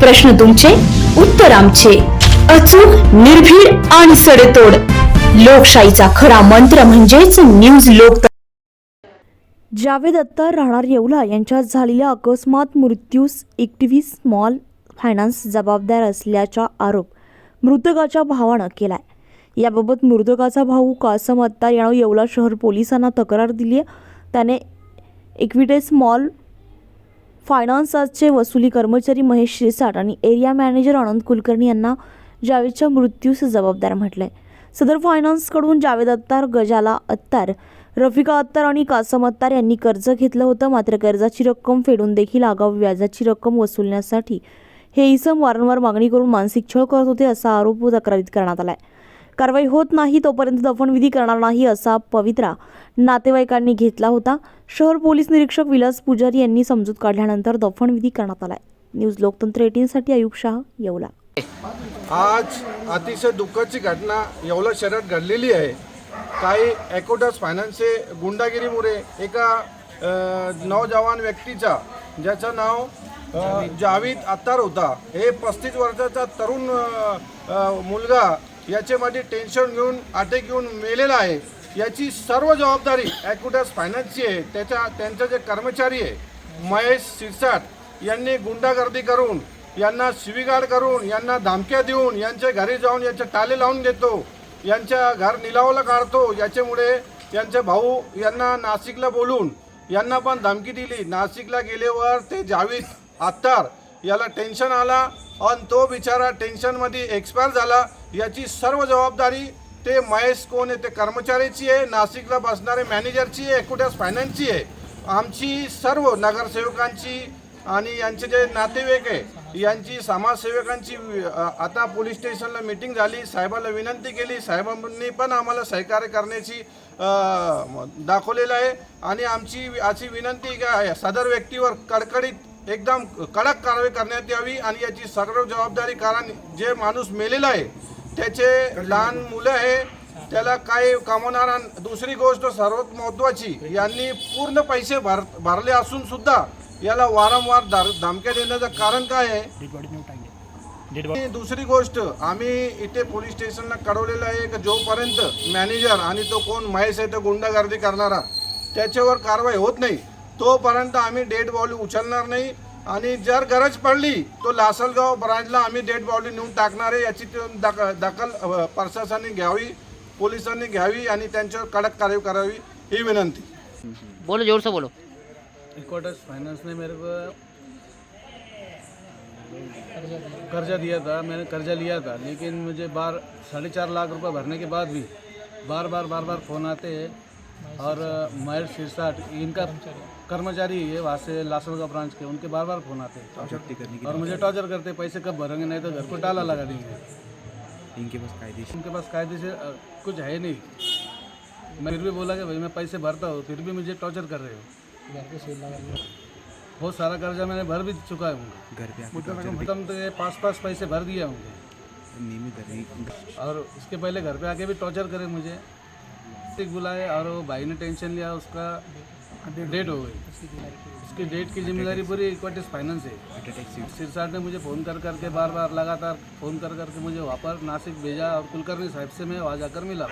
प्रश्न तुमचे उत्तर आमचे. अचूक निर्भीड आणि सडेतोड. लोकशाहीचा खरा मंत्र म्हणजेच न्यूज लोक जावेद अत्तर राहणार येवला. यांच्यात झालेल्या अकस्मात मृत्यूस एकटीव्ही स्मॉल फायनान्स जबाबदार असल्याचा आरोप मृतकाच्या भावानं केलाय. याबाबत मृतकाचा भाऊ कासम अत्तार यानं येवला शहर पोलिसांना तक्रार दिली आहे त्याने इक्विटे स्मॉल फायनान्सचे वसुली कर्मचारी महेश शिरसाट आणि एरिया मॅनेजर आनंद कुलकर्णी यांना जावेदच्या मृत्यूस जबाबदार म्हटलंय. सदर फायनान्सकडून जावेद अत्तार गजाला अत्तार रफिका अत्तार आणि कासम अत्तार यांनी कर्ज घेतलं होतं. मात्र कर्जाची रक्कम फेडून देखील आगाऊ व्याजाची रक्कम वसुलण्यासाठी हे इसम वारंवार मागणी करून मानसिक छळ करत होते असा आरोप तक्रारीत करण्यात आला आहे कारवाई होत नाही तोपर्यंत दफनविधी करणार नाही असा पवित्रा नातेवाईकांनी घेतला होता. शहर पोलीस निरीक्षक विलास पुजारी यांनी समजूत काढल्यानंतर दफनविधी करण्यात आलाय. न्यूज लोकतंत्र एटीनसाठी आयुब शाह येवला. आज अतिशय दुःखाची घटना येवला शहरात घडलेली आहे. काही ॲकोटस फायनान्सचे गुंडागिरीमुळे एका नौजवान व्यक्तीचा ज्याचं नाव जावेद जावीद अत्तार होता. हे पस्तीस वर्षाचा तरुण मुलगा याच्यामध्ये टेन्शन घेऊन अटॅक घेऊन मेलेला आहे. याची सर्व जबाबदारी ॲक्युटस फायनान्सची आहे. त्याच्या त्यांचा जे कर्मचारी आहे महेश सिरसाट यांनी गुंडागर्दी करून यांना शिवीगाड करून यांना धमक्या देऊन यांच्या घरी जाऊन यांचे टाले लावून देतो. यांच्या घर निलावाला काढतो. याच्यामुळे यांचे भाऊ यांना नाशिकला बोलून यांना पण धमकी दिली. नाशिकला गेल्यावर ते जावीद आत्तार याला टेन्शन आला आणि तो बिचारा टेन्शनमध्ये एक्सपायर झाला. याची सर्व जबाबदारी ते महेश कोण आहे ते कर्मचाऱ्याची आहे नाशिकला बसणारे मॅनेजरची आहे एकुट्यास फायनान्सची आहे. आमची सर्व नगरसेवकांची आणि यांचे जे नातेवाईक आहे यांची समाजसेवकांची आता पोलीस स्टेशनला मीटिंग झाली. साहेबाला विनंती केली. साहेबांनी पण आम्हाला सहकार्य करण्याची दाखवलेलं आहे. आणि आमची अशी विनंती का आहे सदर व्यक्तीवर कडकडीत एकदम कडक कारवाई करण्यात यावी आणि याची सर्व जबाबदारी कारण जे माणूस मेलेला आहे त्याचे लहान मुलं आहे त्याला काय कमवणार आणि दुसरी गोष्ट सर्वात महत्वाची यांनी पूर्ण पैसे भर भरले असून सुद्धा याला वारंवार धमक्या देण्याचं कारण काय आहे? दुसरी गोष्ट आम्ही इथे पोलीस स्टेशनला कळवलेलं आहे की जोपर्यंत मॅनेजर आणि तो कोण महेश आहे तो गुंडागर्दी करणारा त्याच्यावर कारवाई होत नाही. तोपर्यंत आम्ही डेड बॉडी उचलणार नाही. आणि जर गरज पडली तो लासलगाव ब्रांचला आम्ही डेड बॉडी नेऊन टाकणार आहे. याची ते दक दखल प्रशासनाने घ्यावी पोलिसांनी घ्यावी आणि त्यांच्यावर कडक कारवाई करावी ही विनंती. बोलो जोर से बोलो. इक्वाटस फाइनेंस ने मेरे को कर्जा दिया था मैंने कर्जा लिया था लेकिन मुझे बार साढ़े चार लाख रुपए भरने के बाद भी बार बार बार बार फ़ोन आते हैं। और महेश सिरसाट इनका कर्मचारी है वहाँ से लासल का ब्रांच के उनके बार बार फ़ोन आते हैं। और मुझे टॉर्चर करते पैसे कब भरेंगे नहीं तो घर को ताला लगा देंगे। इनके पास कायदेशीर उनके पास कायदे से कुछ है नहीं। मैं फिर भी बोला कि भाई मैं पैसे भरता हूँ फिर भी मुझे टॉर्चर कर रहे हो। बहुत सारा कर्जा मैंने भर भी चुका है उनका। घर पे खत्म तो ये पाँच पाँच पैसे भर दिया उनके और उसके पहले घर पे आके भी टॉर्चर करे मुझे। एक बुलाए और वो भाई ने टेंशन लिया, उसका डेट हो गई। उसकी डेट की ज़िम्मेदारी पूरी इक्वाटिस फाइनेंस है। सिरसाट ने मुझे फ़ोन कर करके बार बार लगातार फ़ोन कर करके मुझे वापस नासिक भेजा और कुलकर्णी साहब से मैं वहाँ जाकर मिला।